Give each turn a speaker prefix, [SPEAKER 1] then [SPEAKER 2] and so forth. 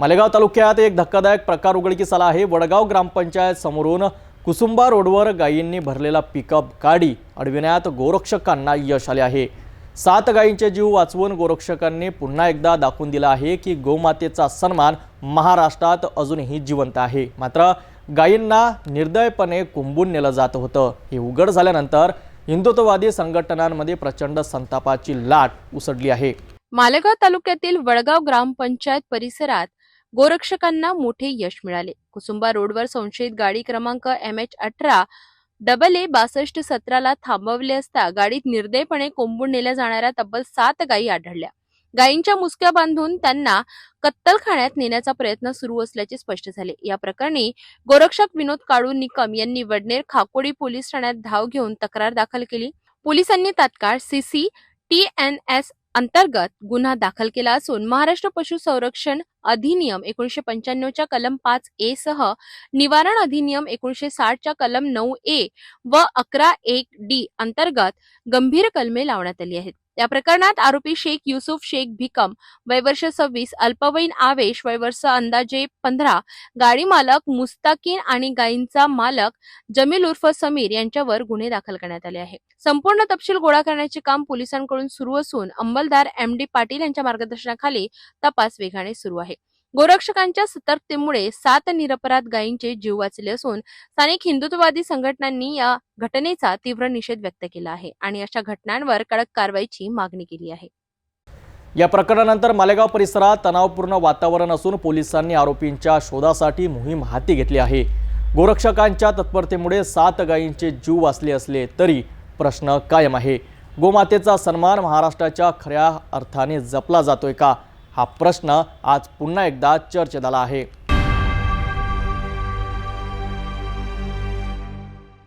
[SPEAKER 1] मालेगाव तालुक्यात एक धक्कादायक प्रकार उघडकीस आला आहे. वडगाव ग्रामपंचायत समोरून कुसुंबा रोडवर गायींनी भरलेला पिकअप गाडी अडविण्यात गोरक्षकांना यश आले आहे. सात गायींचे जीव वाचवून गोरक्षकांनी पुन्हा एकदा दाखवून दिला आहे की गोमातेचा सन्मान महाराष्ट्रात अजूनही जिवंत आहे. मात्र गायींना निर्दयपणे कुंबून नेलं जात होतं. हे उघड झाल्यानंतर हिंदुत्ववादी संघटनांमध्ये प्रचंड संतापाची लाट उसडली आहे.
[SPEAKER 2] मालेगाव तालुक्यातील वडगाव ग्रामपंचायत परिसरात गोरक्षकांना मोठे यश मिळाले. कुसुंबा रोडवर संशयित गाडी क्रमांक एम एच अठरा डबल ए बासष्ट सतराला थांबवले असता गाडीत निर्दयपणे कोंबून नेल्या जाणाऱ्या तब्बल सात गायी आढळल्या. गायींच्या मुसक्या बांधून त्यांना कत्तलखान्यात नेण्याचा प्रयत्न सुरू असल्याचे स्पष्ट झाले. या प्रकरणी गोरक्षक विनोद काळू निकम यांनी वडनेर खाकोडी पोलीस ठाण्यात धाव घेऊन तक्रार दाखल केली. पोलिसांनी तात्काळ सीसी टी एन एस अंतर्गत गुन्हा दाखल केला असून महाराष्ट्र पशु संरक्षण अधिनियम एकोणीशे पंच्याण्णवच्या कलम पाच ए सह निवारण अधिनियम एकोणीशे साठच्या कलम नऊ ए व अकरा एक डी अंतर्गत गंभीर कलमे लावण्यात आली आहेत. या प्रकरणात आरोपी शेख युसुफ शेख भिकम वयवर्ष सव्वीस अल्पवयीन आवेश वयवर्ष अंदाजे पंधरा गाडी मालक मुस्ताकीन आणि गायींचा मालक जमील उर्फ समीर यांच्यावर गुन्हे दाखल करण्यात आले आहे संपूर्ण तपशील गोळा करण्याचे काम पोलिसांकडून सुरू असून अंमलदार एम डी पाटील यांच्या मार्गदर्शनाखाली तपास वेगाने सुरू आहे. गोरक्षकांच्या सतर्कतेमुळे सात निरपराध गायींचे जीव वाचले असून स्थानिक हिंदुत्ववादी संघटनांनी या घटनेचा तीव्र निषेध व्यक्त केला आहे आणि अशा घटनांवर कडक कारवाईची मागणी केली आहे.
[SPEAKER 1] या प्रकरणानंतर मालेगाव परिसरात तणावपूर्ण वातावरण असून पोलिसांनी आरोपींच्या शोधासाठी मोहीम हाती घेतली आहे. गोरक्षकांच्या तत्परतेमुळे सात गायींचे जीव वाचले असले तरी प्रश्न कायम आहे. गोमातेचा सन्मान महाराष्ट्राच्या खऱ्या अर्थाने जपला जातोय का? हा प्रश्न आज पुन्हा एकदा चर्चेत आला आहे.